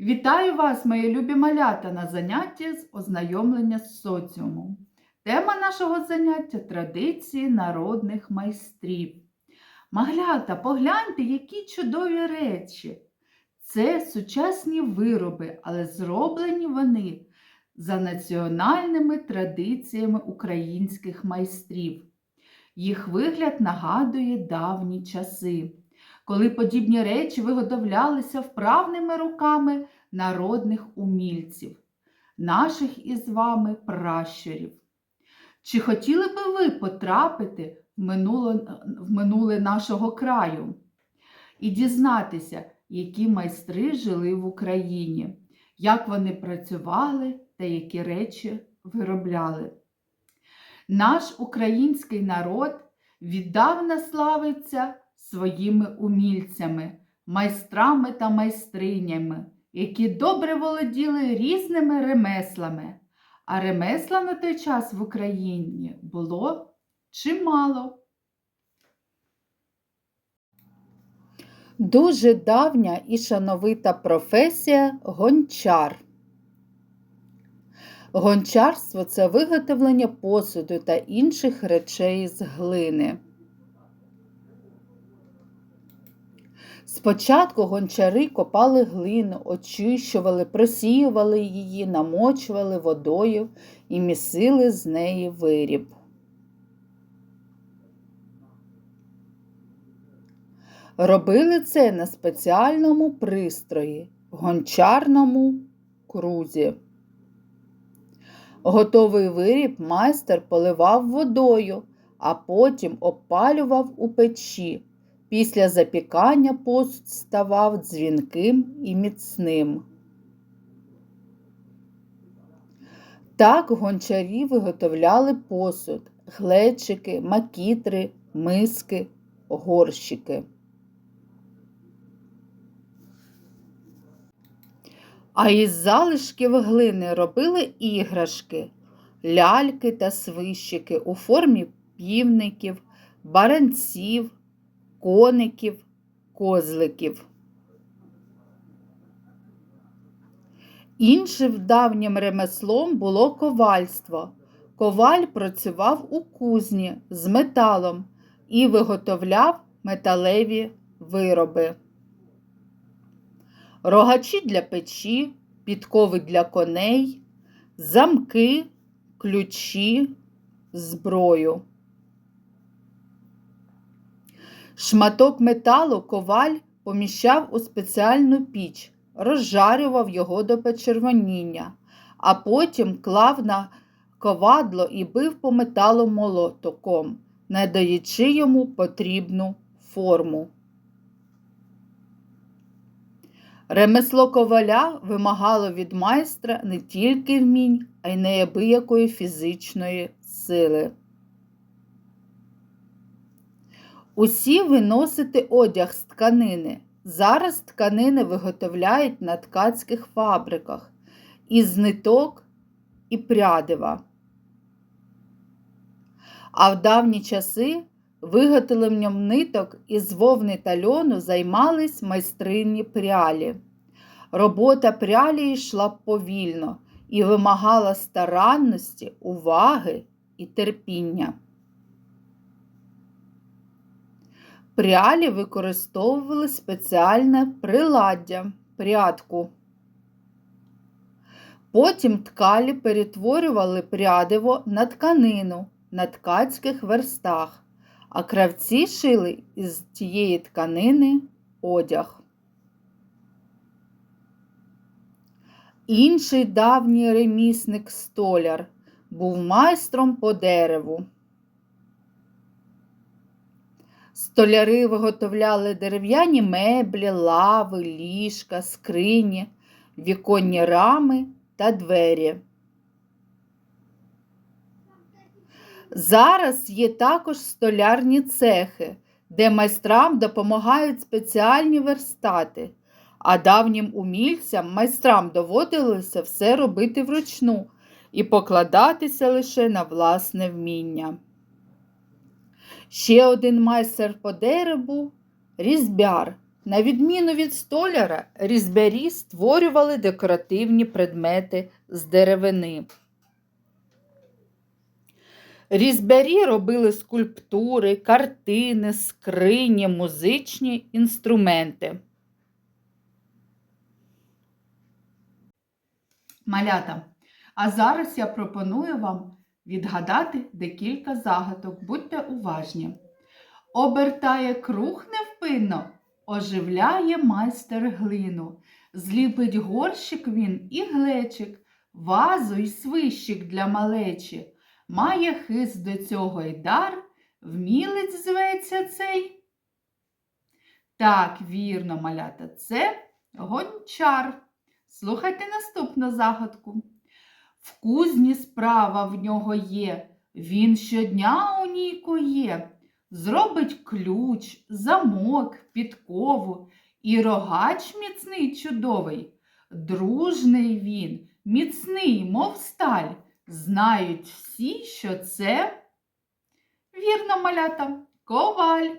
Вітаю вас, мої любі малята, на занятті з ознайомлення з соціумом. Тема нашого заняття традиції народних майстрів. Маглята, погляньте, які чудові речі. Це сучасні вироби, але зроблені вони за національними традиціями українських майстрів. Їх вигляд нагадує давні часи коли подібні речі виготовлялися вправними руками народних умільців, наших із вами пращурів. Чи хотіли би ви потрапити в минуле, в минуле нашого краю і дізнатися, які майстри жили в Україні, як вони працювали та які речі виробляли? Наш український народ віддавна славиться своїми умільцями, майстрами та майстринями, які добре володіли різними ремеслами. А ремесла на той час в Україні було чимало. Дуже давня і шановита професія гончар. Гончарство це виготовлення посуду та інших речей з глини. Спочатку гончари копали глину, очищували, просіювали її, намочували водою і місили з неї виріб. Робили це на спеціальному пристрої, гончарному крузі. Готовий виріб майстер поливав водою, а потім опалював у печі. Після запікання посуд ставав дзвінким і міцним. Так гончарі виготовляли посуд, глечики, макітри, миски, горщики. А із залишків глини робили іграшки, ляльки та свищики у формі півників, баранців, коників, козликів. Іншим давнім ремеслом було ковальство. Коваль працював у кузні з металом і виготовляв металеві вироби. Рогачі для печі, підкови для коней, замки, ключі, зброю. Шматок металу коваль поміщав у спеціальну піч, розжарював його до почервоніння, а потім клав на ковадло і бив по металу молотоком, не даючи йому потрібну форму. Ремесло коваля вимагало від майстра не тільки вмінь, а й неабиякої фізичної сили. Усі виносити одяг з тканини. Зараз тканини виготовляють на ткацьких фабриках із ниток і прядива. А в давні часи виготовленням ниток із вовни та льону займались майстрині прялі. Робота прялі йшла повільно і вимагала старанності, уваги і терпіння. Прялі використовували спеціальне приладдя прядку. Потім ткалі перетворювали прядиво на тканину на ткацьких верстах, а кравці шили із тієї тканини одяг. Інший давній ремісник столяр був майстром по дереву. Столяри виготовляли дерев'яні меблі, лави, ліжка, скрині, віконні рами та двері. Зараз є також столярні цехи, де майстрам допомагають спеціальні верстати, а давнім умільцям майстрам доводилося все робити вручну і покладатися лише на власне вміння. Ще один майстер по дереву різьбяр. На відміну від столяра, різьбярі створювали декоративні предмети з деревини. Різьбярі робили скульптури, картини, скрині, музичні інструменти. Малята, а зараз я пропоную вам відгадати декілька загадок. Будьте уважні. Обертає круг невпинно, оживляє майстер глину. Зліпить горщик він і глечик, вазу й свищик для малечі. Має хист до цього й дар, вмілець зветься цей. Так, вірно, малята, це гончар. Слухайте наступну загадку. В кузні справа в нього є, він щодня у ній кує. Зробить ключ, замок, підкову і рогач міцний чудовий. Дружний він, міцний, мов сталь. Знають всі, що це вірно малята, коваль.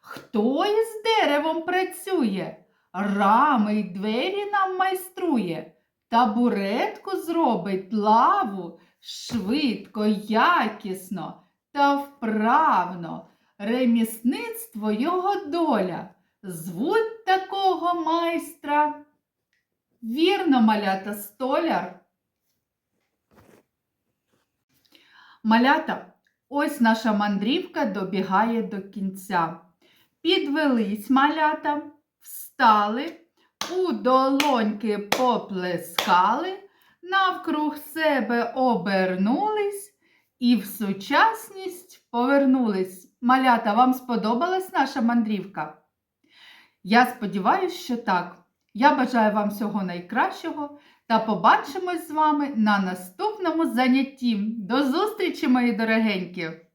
Хто із деревом працює, рами й двері нам майструє, табуретку зробить лаву швидко, якісно та вправно. Ремісництво його доля. Звуть такого майстра. Вірно, малята, столяр. Малята, ось наша мандрівка добігає до кінця. Підвелись малята, встали, у долоньки поплескали, навкруг себе обернулись і в сучасність повернулись. Малята, вам сподобалась наша мандрівка? Я сподіваюся, що так. Я бажаю вам всього найкращого та побачимось з вами на наступному занятті. До зустрічі, мої дорогенькі!